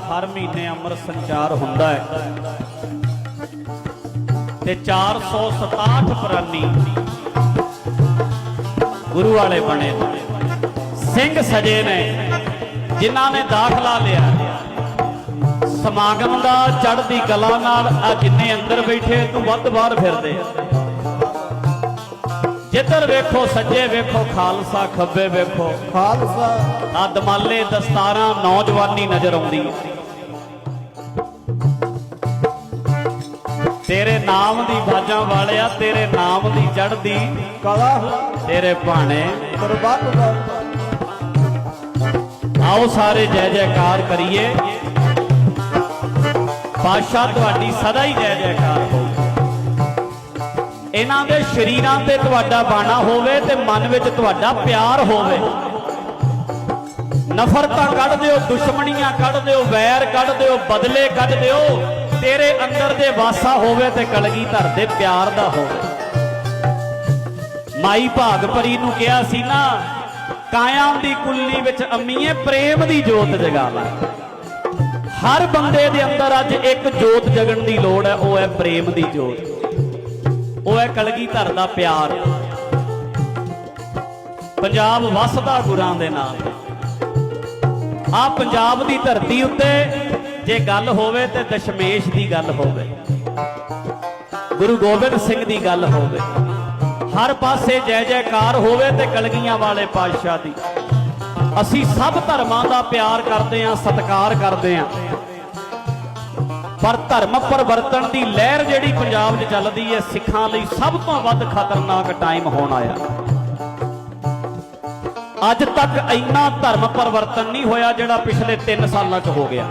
ਹਰ ਮਹੀਨੇ ਅੰਮ੍ਰਿਤ ਸੰਚਾਰ ਹੁੰਦਾ ਹੈ। ਤੇ 467 ਪ੍ਰਾਨੀ ਗੁਰੂ ਵਾਲੇ ਬਣੇ। ਸਿੰਘ ਸਜੇ ਨੇ, ਜਿਨ੍ਹਾਂ ਨੇ ਦਾਖਲਾ ਲਿਆ। ਸਮਾਗਮ ਦਾ ਚੜ੍ਹਦੀ ਕਲਾ ਨਾਲ ਆ ਜਿੰਨੇ ਅੰਦਰ ਬੈਠੇ, ਤੂੰ ਵੱਧ ਬਾਹਰ ਫਿਰਦੇ ਆ। ਜਿੱਧਰ ਵੇਖੋ ਸੱਜੇ ਵੇਖੋ ਖਾਲਸਾ ਖੱਬੇ ਵੇਖੋ। ਖਾਲਸਾ। ਆ ਦਮਾਲੇ ਦਸਤਾਰਾਂ ਨੌਜਵਾਨੀ ਨਜ਼ਰ ਆਉਂਦੀ ਹੈ। ਤੇਰੇ ਨਾਮ ਦੀ ਬਾਜਾਂ ਵਾਲਿਆ ਤੇਰੇ ਨਾਮ ਦੀ ਚੜ੍ਹਦੀ ਕਲਾ। ਤੇਰੇ ਭਾਣੇ। ਦਾ। ਆਓ ਸਾਰੇ ਜੈ ਜੈਕਾਰ ਕਰੀਏ। ਪਾਸ਼ਾ ਤੁਹਾਡੀ ਸਦਾ ਹੀ ਜੈ ਜੈਕਾਰ ਹੋਵੇ ਇਹਨਾਂ ਦੇ ਸ਼ਰੀਰਾਂ ਤੇ ਤੁਹਾਡਾ ਬਾਣਾ ਹੋਵੇ ਤੇ ਮਨ ਵਿੱਚ ਤੁਹਾਡਾ ਪਿਆਰ ਹੋਵੇ। ਨਫ਼ਰਤਾਂ ਕੱਢ ਦਿਓ, ਦੁਸ਼ਮਣੀਆਂ ਕੱਢ ਦਿਓ, ਵੈਰ ਕੱਢ ਦਿਓ, ਬਦਲੇ ਕੱਢ ਦਿਓ। ਤੇਰੇ ਅੰਦਰ ਦੇ ਵਾਸਾ ਹੋਵੇ ਤੇ ਕਲਗੀ ਧਰ ਦੇ ਪਿਆਰ ਦਾ ਹੋਵੇ। ਮਾਈ ਭਾਗਪਰੀ ਨੂੰ ਕਿਹਾ ਸੀ ਨਾ, ਕਾਇਮ ਦੀ ਕੁੱਲੀ ਵਿੱਚ ਅੰਮੀਏ ਪ੍ਰੇਮ ਦੀ ਜੋਤ ਜਗਾ ਲੈ ਹਰ ਬੰਦੇ ਦੇ ਅੰਦਰ ਅੱਜ ਇੱਕ ਜੋਤ ਜਗਣ ਦੀ ਲੋੜ ਹੈ, ਉਹ ਹੈ ਪ੍ਰੇਮ ਦੀ ਜੋਤ। ਉਹ ਹੈ ਕਲਗੀ ਧਰ ਦਾ ਪਿਆਰ। ਪੰਜਾਬ ਵਸਦਾ ਗੁਰਾਂ ਦੇ ਨਾਲ। ਆ ਪੰਜਾਬ ਦੀ ਧਰਤੀ ਉੱਤੇ ਜੇ ਗੱਲ ਹੋਵੇ ਤੇ ਦਸ਼ਮੇਸ਼ ਦੀ ਗੱਲ ਹੋਵੇ। ਗੁਰੂ ਗੋਬਿੰਦ ਸਿੰਘ ਦੀ ਗੱਲ ਹੋਵੇ। ਹਰ ਪਾਸੇ ਜੈ ਜੈਕਾਰ ਹੋਵੇ ਤੇ ਕਲਗੀਆਂ ਵਾਲੇ ਪਾਤਸ਼ਾਹ ਦੀ। ਅਸੀਂ ਸਭ ਧਰਮਾਂ ਦਾ ਪਿਆਰ ਕਰਦੇ ਆਂ ਸਤਿਕਾਰ ਕਰਦੇ ਆਂ ਪਰ ਧਰਮ ਪਰਿਵਰਤਨ ਦੀ ਲਹਿਰ ਜਿਹੜੀ ਪੰਜਾਬ 'ਚ ਚੱਲਦੀ ਹੈ, ਸਿੱਖਾਂ ਲਈ ਸਭ ਤੋਂ ਵੱਧ ਖਤਰਨਾਕ ਟਾਈਮ ਹੋਣ ਆਇਆ। ਅੱਜ ਤੱਕ ਇੰਨਾ ਧਰਮ ਪਰਿਵਰਤਨ ਨਹੀਂ ਹੋਇਆ ਜਿਹੜਾ ਪਿਛਲੇ 3 ਸਾਲਾਂ 'ਚ ਹੋ ਗਿਆ।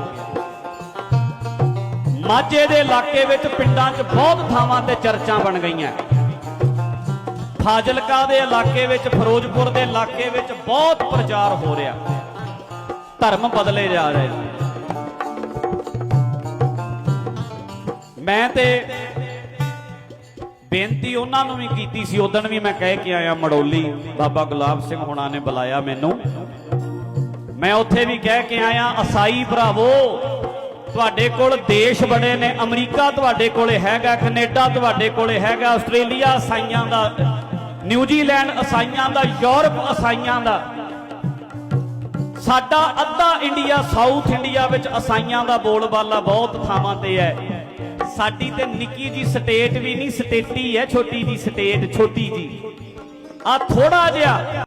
ਮਾਝੇ ਦੇ ਇਲਾਕੇ ਵਿੱਚ ਪਿੰਡਾਂ 'ਚ ਬਹੁਤ ਥਾਵਾਂ ਤੇ ਚਰਚਾਂ ਬਣ ਗਈਆਂ। ਫਾਜ਼ਿਲਕਾ ਦੇ ਇਲਾਕੇ ਵਿੱਚ, ਫਿਰੋਜ਼ਪੁਰ ਦੇ ਇਲਾਕੇ ਵਿੱਚ ਬਹੁਤ ਪ੍ਰਚਾਰ ਹੋ ਰਿਹਾ। ਧਰਮ ਬਦਲੇ ਜਾ ਰਹੇ ਨੇ। ਮੈਂ ਤੇ ਬੇਨਤੀ ਉਹਨਾਂ ਨੂੰ ਵੀ ਕੀਤੀ ਸੀ ਉਦੋਂ ਵੀ ਮੈਂ ਕਹਿ ਕੇ ਆਇਆ ਮੜੋਲੀ, ਬਾਬਾ ਗੁਲਾਬ ਸਿੰਘ ਹੁਣਾਂ ਨੇ ਬੁਲਾਇਆ ਮੈਨੂੰ। ਮੈਂ ਉੱਥੇ ਵੀ ਕਹਿ ਕੇ ਆਇਆ, ਅਸਾਈ ਭਰਾਵੋ, ਤੁਹਾਡੇ ਕੋਲ ਦੇਸ਼ ਬੜੇ ਨੇ, ਅਮਰੀਕਾ ਤੁਹਾਡੇ ਕੋਲੇ ਹੈਗਾ, ਕੈਨੇਡਾ ਤੁਹਾਡੇ ਕੋਲੇ ਹੈਗਾ, ਆਸਟ੍ਰੇਲੀਆ ਅਸਾਈਆਂ ਦਾ, ਨਿਊਜ਼ੀਲੈਂਡ ਅਸਾਈਆਂ ਦਾ, ਯੂਰਪ ਅਸਾਈਆਂ ਦਾ। ਸਾਡਾ ਅੱਧਾ ਇੰਡੀਆ ਸਾਊਥ ਇੰਡੀਆ ਵਿੱਚ ਅਸਾਈਆਂ ਦਾ ਬੋਲਬਾਲਾ ਬਹੁਤ ਥਾਵਾਂ ਤੇ ਹੈ। ਸਾਡੀ ਤੇ ਨਿੱਕੀ ਜੀ ਸਟੇਟ ਵੀ ਨਹੀਂ, ਸਟੇਟੀ ਹੈ, ਛੋਟੀ ਜੀ ਸਟੇਟ, ਛੋਟੀ ਜੀ। ਆ ਥੋੜਾ ਜਿਹਾ